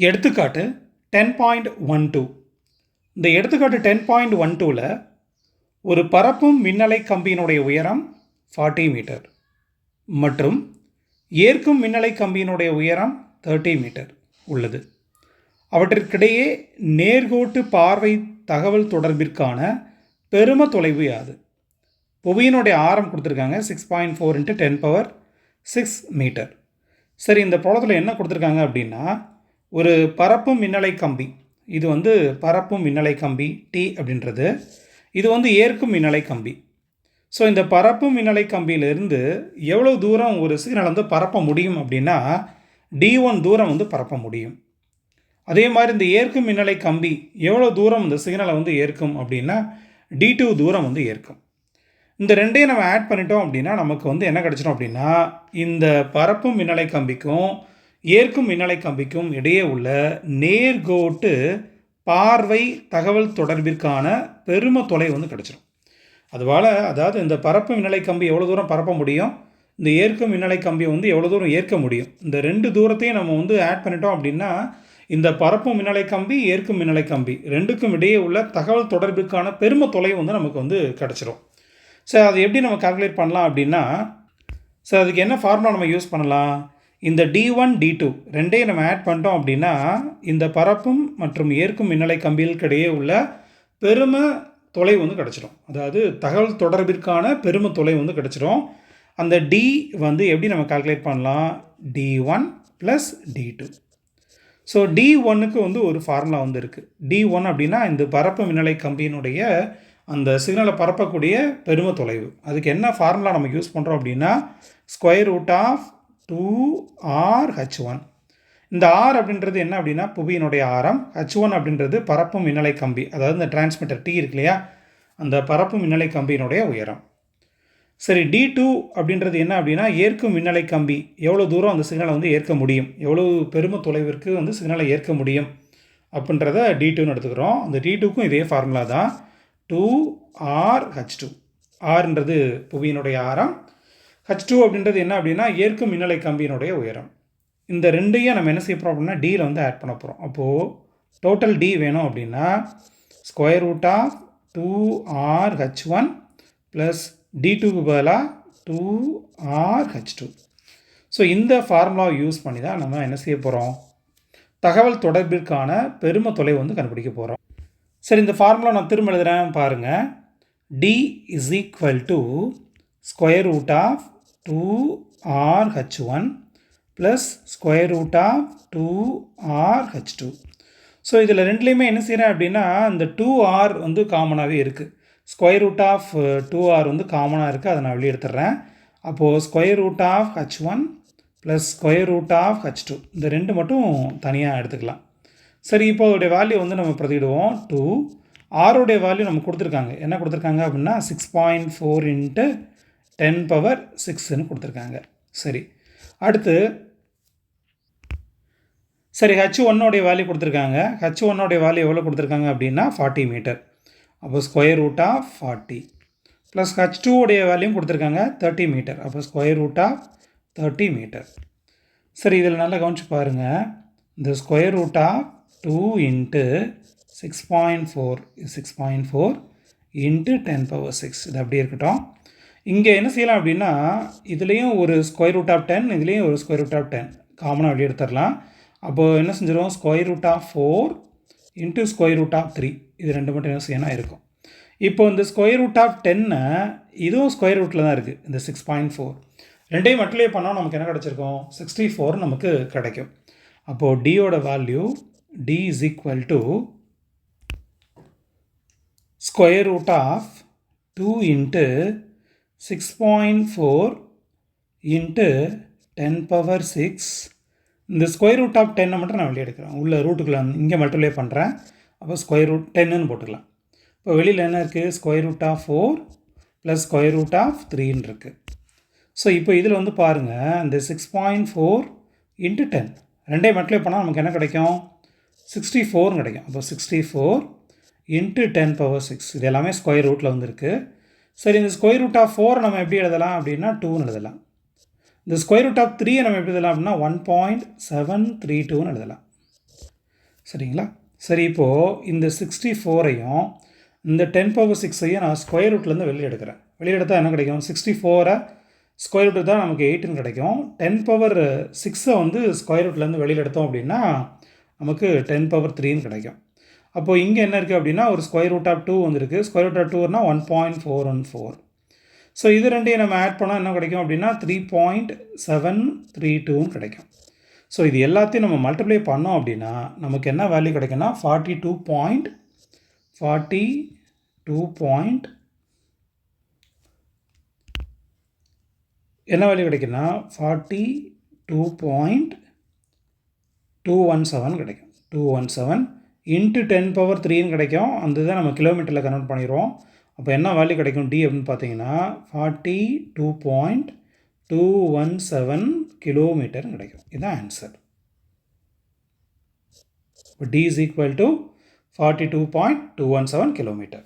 எடுத்துக்காட்டு ten point one two இந்த எடுத்துக்காட்டு டென் பாயிண்ட் ஒன் டூவில் ஒரு பரப்பும் மின்னலை கம்பியினுடைய உயரம் ஃபார்ட்டி மீட்டர் மற்றும் ஏற்கும் மின்னலை கம்பியினுடைய உயரம் தேர்ட்டி மீட்டர் உள்ளது. அவற்றிற்கிடையே நேர்கோட்டு பார்வை தகவல் தொடர்பிற்கான பெரும தொலைவு யாது? புவியினுடைய ஆரம் கொடுத்துருக்காங்க six point four into ten power six metre சரி இந்த புலத்தில் என்ன கொடுத்துருக்காங்க அப்படின்னா ஒரு பரப்பும் மின்னலை கம்பி. இது வந்து பரப்பும் மின்னலை கம்பி டி அப்படின்றது. இது வந்து ஏற்கும் மின்னலை கம்பி. ஸோ இந்த பரப்பும் மின்னலை கம்பியிலிருந்து எவ்வளோ தூரம் ஒரு சிக்னல் வந்து பரப்ப முடியும் அப்படின்னா டி ஒன் தூரம் வந்து பரப்ப முடியும். அதே மாதிரி இந்த ஏற்கும் மின்னலை கம்பி எவ்வளோ தூரம் இந்த சிக்னலை வந்து ஏற்கும் அப்படின்னா டி டூ தூரம் வந்து ஏற்கும். இந்த ரெண்டையும் நம்ம ஆட் பண்ணிட்டோம் அப்படின்னா நமக்கு வந்து என்ன கிடச்சிடும் அப்படின்னா இந்த பரப்பும் மின்னலை கம்பிக்கும் ஏற்கும் மின்னலை கம்பிக்கும் இடையே உள்ள நேர்கோட்டு பார்வை தகவல் தொடர்பிற்கான பெரும தொலை வந்து கிடச்சிடும் அதுபோல் அதாவது இந்த பரப்பு மின்னலை கம்பி எவ்வளோ தூரம் பரப்ப முடியும்? இந்த ஏற்கும் மின்னலை கம்பியை வந்து எவ்வளோ தூரம் ஏற்க முடியும்? இந்த ரெண்டு தூரத்தையும் நம்ம வந்து ஆட் பண்ணிட்டோம் அப்படின்னா இந்த பரப்பும் மின்னலை கம்பி ஏற்கும் மின்னலை கம்பி ரெண்டுக்கும் இடையே உள்ள தகவல் தொடர்புக்கான பெரும தொலை வந்து நமக்கு வந்து கிடச்சிரும். சார் அது எப்படி நம்ம கால்குலேட் பண்ணலாம் அப்படின்னா சார் அதுக்கு என்ன ஃபார்முலா நம்ம யூஸ் பண்ணலாம்? இந்த டி ஒன் டி டூ ரெண்டையும் நம்ம ஆட் பண்ணிட்டோம் அப்படின்னா இந்த பரப்பும் மற்றும் ஏற்கும் மின்னலை கம்பிகளுக்கு இடையே உள்ள பெரும தொலை வந்து கிடச்சிடும் அதாவது தகவல் தொடர்பிற்கான பெரும தொலை வந்து கிடச்சிடும் அந்த டி வந்து எப்படி நம்ம கால்குலேட் பண்ணலாம்? T one plus T two so T ஒன்னுக்கு வந்து ஒரு ஃபார்முலா வந்து இருக்குது டி ஒன் அப்படின்னா இந்த பரப்பு மின்னலை கம்பியினுடைய அந்த சிக்னலை பரப்பக்கூடிய பெரும தொலைவு. அதுக்கு என்ன ஃபார்முலா நம்ம யூஸ் பண்ணுறோம் அப்படின்னா square root of two R H one இந்த ஆர் அப்படின்றது என்ன அப்படின்னா புவியினுடைய ஆரம். ஹச் ஒன் அப்படின்றது பரப்பும் மின்னலை கம்பி. அதாவது இந்த டிரான்ஸ்மிட்டர் டி இருக்கு இல்லையா? அந்த பரப்பு மின்னலை கம்பியினுடைய உயரம். சரி டி டூ அப்படின்றது என்ன அப்படின்னா ஏற்கும் மின்னலை கம்பி. எவ்வளோ தூரம் அந்த சிக்னலை வந்து ஏற்க முடியும்? எவ்வளோ பெரும தொலைவிற்கு வந்து சிக்னலை ஏற்க முடியும்? அப்படின்றத டி டூன்னு எடுத்துக்கிறோம். அந்த டி டூக்கும் இதே ஃபார்முலா தான். டூ ஆர் ஹச் டூ ஆர்ன்றது புவியினுடைய ஆரம். ஹச் டூ அப்படின்றது என்ன அப்படின்னா ஏற்கும் மின்னலை கம்பியினுடைய உயரம். இந்த ரெண்டையும் நம்ம என்ன செய்ய போகிறோம் அப்படின்னா டியில் வந்து ஆட் பண்ண போகிறோம் அப்போது டோட்டல் டி வேணும் அப்படின்னா square root of two R H one plus T டூக்கு பதிலாக two R H two so இந்த ஃபார்முலாவை யூஸ் பண்ணி தான் நம்ம என்ன செய்ய போகிறோம் தகவல் தொடர்பிற்கான பெரும தொலை வந்து கண்டுபிடிக்க போகிறோம் சரி இந்த ஃபார்முலா நான் திரும்ப எழுதுகிறேன் பாருங்கள் T is equal to square root of two R H one plus square root of two R H two so இதில் ரெண்டுலேயுமே என்ன செய்கிறேன் அப்படின்னா இந்த டூ ஆர் வந்து காமனாகவே இருக்குது square root of two R வந்து காமனாக இருக்குது அதை நான் வெளியே எடுத்துடுறேன் அப்போது square root of H one plus square root of H two இந்த ரெண்டு மட்டும் தனியாக எடுத்துக்கலாம். சரி இப்போ அதோடைய வேல்யூ வந்து நம்ம பிரதிடுவோம் டூ ஆரோடைய வேல்யூ நம்ம கொடுத்துருக்காங்க. என்ன கொடுத்துருக்காங்க அப்படின்னா six point four into ten power சிக்ஸ்ன்னு கொடுத்துருக்காங்க. சரி. அடுத்து சரி ஹச் ஒன்னோடைய வேல்யூ கொடுத்துருக்காங்க. ஹச் ஒன்னோடைய வேல்யூ எவ்வளோ கொடுத்துருக்காங்க அப்படின்னா ஃபார்ட்டி மீட்டர் அப்போ square root of forty plus H டூவோடைய வேல்யூம் கொடுத்துருக்காங்க தேர்ட்டி மீட்டர் அப்போ square root of thirty metre சரி இதில் நல்லா கவனிச்சு பாருங்கள் இந்த square root of two into six point four six point four into ten power six இது அப்படியே இருக்கட்டும். இங்கே என்ன செய்யலாம் அப்படின்னா இதுலேயும் ஒரு ஸ்கொயர் ரூட் ஆஃப் டென் இதுலேயும் ஒரு ஸ்கொயர் ரூட் ஆஃப் டென் காமனாக வெளியே எடுத்துடலாம். அப்போது என்ன செஞ்சிடும் square root of four into square root of three இது ரெண்டு மட்டும் என்ன செய்யணும் இருக்கும். இப்போ இந்த ஸ்கொயர் ரூட் ஆஃப் டென்னை இதுவும் ஸ்கொயர் ரூட்டில் தான் இருக்குது இந்த சிக்ஸ் பாயிண்ட் ஃபோர் ரெண்டையும் மட்டுமே பண்ணால் நமக்கு என்ன கிடச்சிருக்கும்? சிக்ஸ்டி ஃபோர் நமக்கு கிடைக்கும். அப்போது டியோட value T is equal to square root of two into six point four into ten power six இந்த ஸ்கொயர் ரூட் ஆஃப் டென்னை மட்டும் நான் வெளியே எடுக்கிறேன். உள்ள ரூட்டுக்குள்ள இங்கே மல்டிப்ளை பண்ணுறேன் அப்போ ஸ்கொயர் ரூட் டென்னுன்னு போட்டுக்கலாம். இப்போ வெளியில் என்ன இருக்குது square root of four plus square root of த்ரீன்னு இருக்குது ஸோ இப்போ இதில் வந்து பாருங்கள் இந்த six point four into ten ரெண்டே மல்டிப்ளை பண்ணால் நமக்கு என்ன கிடைக்கும்? சிக்ஸ்டி ஃபோர்னு கிடைக்கும். அப்போ sixty four into ten power six இது எல்லாமே ஸ்கொயர் ரூட்டில் வந்துருக்கு. சரி இந்த ஸ்கொயர் ரூட் ஆஃப் ஃபோர் நம்ம எப்படி எழுதலாம் அப்படின்னா டூன்னு எழுதலாம். இந்த ஸ்கொயர் ரூட் ஆஃப் த்ரீயை நம்ம எப்படி எழுதலாம் அப்படின்னா ஒன் பாயிண்ட் செவன் த்ரீ டூன்னு எழுதலாம். சரிங்களா? சரி இப்போது இந்த சிக்ஸ்டி ஃபோரையும் இந்த டென் பவர் சிக்ஸையும் நான் ஸ்கொயர் ரூட்லேருந்து வெளியே எடுக்கிறேன். வெளியே எடுத்தால் என்ன கிடைக்கும்? சிக்ஸ்டி ஃபோரை ஸ்கொயர் ரூட் தான் நமக்கு எயிட்டுன்னு கிடைக்கும். டென் பவர் சிக்ஸை வந்து ஸ்கொயர் ரூட்லேருந்து வெளியில் எடுத்தோம் அப்படின்னா நமக்கு டென் பவர் த்ரீன்னு கிடைக்கும். அப்போது இங்கே என்ன இருக்குது அப்படின்னா ஒரு ஸ்கொயர் ரூட் ஆஃப் டூ வந்துருக்கு. Square root of டூர்னால் one point four one four so இது ரெண்டையும் நம்ம ஆட் பண்ணால் என்ன கிடைக்கும் அப்படின்னா த்ரீ பாயிண்ட் செவன் த்ரீ டூவும் கிடைக்கும். ஸோ இது எல்லாத்தையும் நம்ம மல்டிப்ளை பண்ணோம் அப்படின்னா நமக்கு என்ன வேல்யூ கிடைக்கும்னா forty two point forty two point என்ன value கிடைக்குன்னா forty two point two one seven கிடைக்கும். Two one seven into ten power த்ரீன்னு கிடைக்கும். அந்த இதை நம்ம கிலோமீட்டரில் கன்வெர்ட் பண்ணிடுவோம் அப்போ என்ன வேல்யூ கிடைக்கும்? டி அப்படின்னு பார்த்தீங்கன்னா forty two point two one seven kilometre கிடைக்கும். இதுதான் ஆன்சர் இப்போ T is equal to forty two point two one seven kilometre